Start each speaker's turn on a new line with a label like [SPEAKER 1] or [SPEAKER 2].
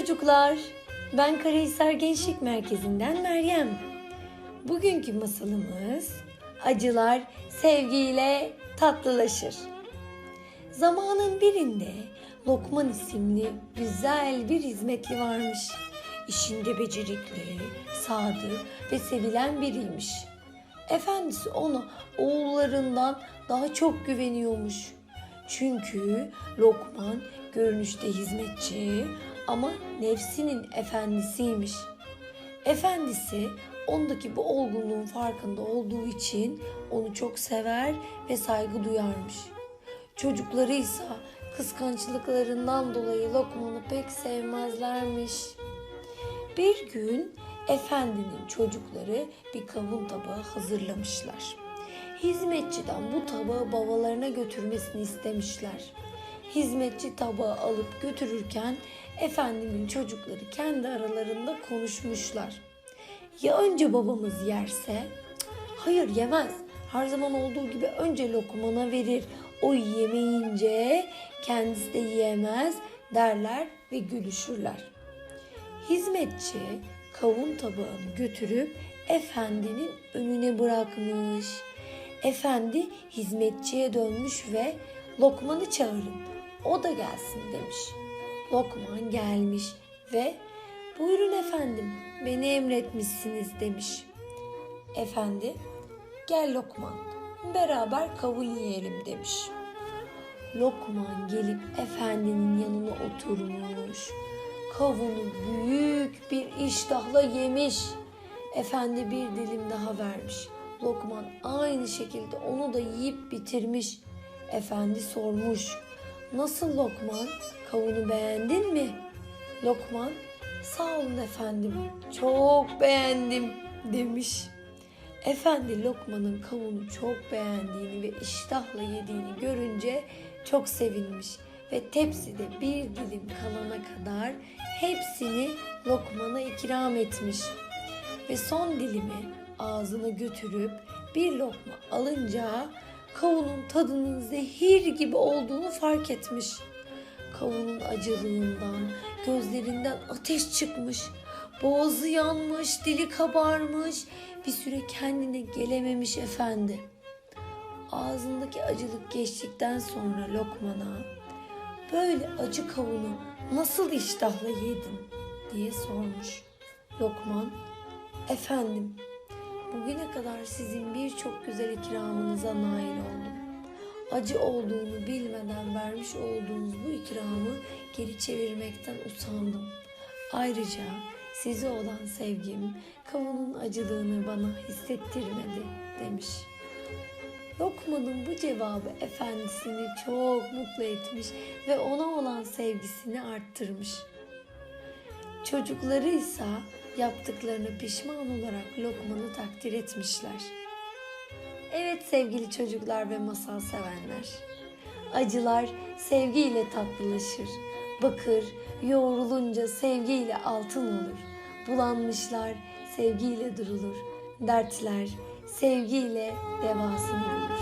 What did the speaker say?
[SPEAKER 1] çocuklar. Ben Karahisar Gençlik Merkezi'nden Meryem. Bugünkü masalımız acılar sevgiyle tatlılaşır. Zamanın birinde Lokman isimli güzel bir hizmetli varmış. İşinde becerikli, sadık ve sevilen biriymiş. Efendisi ona oğullarından daha çok güveniyormuş. Çünkü Lokman görünüşte hizmetçi ama nefsinin efendisiymiş. Efendisi ondaki bu olgunluğun farkında olduğu için onu çok sever ve saygı duyarmış. Çocukları ise kıskançlıklarından dolayı Lokman'ı pek sevmezlermiş. Bir gün efendinin çocukları bir kavun tabağı hazırlamışlar. Hizmetçiden bu tabağı babalarına götürmesini istemişler. Hizmetçi tabağı alıp götürürken efendimin çocukları kendi aralarında konuşmuşlar. Ya önce babamız yerse? Hayır yemez. Her zaman olduğu gibi önce lokmana verir. O yemeyince kendisi de yiyemez derler ve gülüşürler. Hizmetçi kavun tabağını götürüp efendinin önüne bırakmış. Efendi hizmetçiye dönmüş ve Lokman'ı çağırın. O da gelsin demiş. Lokman gelmiş ve buyurun efendim beni emretmişsiniz demiş. Efendi gel Lokman beraber kavun yiyelim demiş. Lokman gelip efendinin yanına oturmuş. Kavunu büyük bir iştahla yemiş. Efendi bir dilim daha vermiş. Lokman aynı şekilde onu da yiyip bitirmiş. Efendi sormuş. Nasıl Lokman? Kavunu beğendin mi? Lokman, sağ olun efendim. Çok beğendim demiş. Efendi Lokman'ın kavunu çok beğendiğini ve iştahla yediğini görünce çok sevinmiş ve tepside bir dilim kalana kadar hepsini Lokman'a ikram etmiş. Ve son dilimi ağzına götürüp bir lokma alınca kavunun tadının zehir gibi olduğunu fark etmiş. Kavunun acılığından, gözlerinden ateş çıkmış. Boğazı yanmış, dili kabarmış. Bir süre kendine gelememiş efendi. Ağzındaki acılık geçtikten sonra Lokman'a böyle acı kavunu nasıl iştahla yedin diye sormuş. Lokman, efendim bugüne kadar sizin birçok güzel ikramınıza nail oldum. Acı olduğunu bilmeden vermiş olduğunuz bu ikramı geri çevirmekten usandım. Ayrıca size olan sevgim kavunun acılığını bana hissettirmedi demiş. Lokman'ın bu cevabı efendisini çok mutlu etmiş ve ona olan sevgisini arttırmış. Çocukları ise yaptıklarını pişman olarak Lokman'ı takdir etmişler. Evet sevgili çocuklar ve masal sevenler. Acılar sevgiyle tatlılaşır. Bakır yoğrulunca sevgiyle altın olur. Bulanmışlar sevgiyle durulur. Dertler sevgiyle devasını bulur.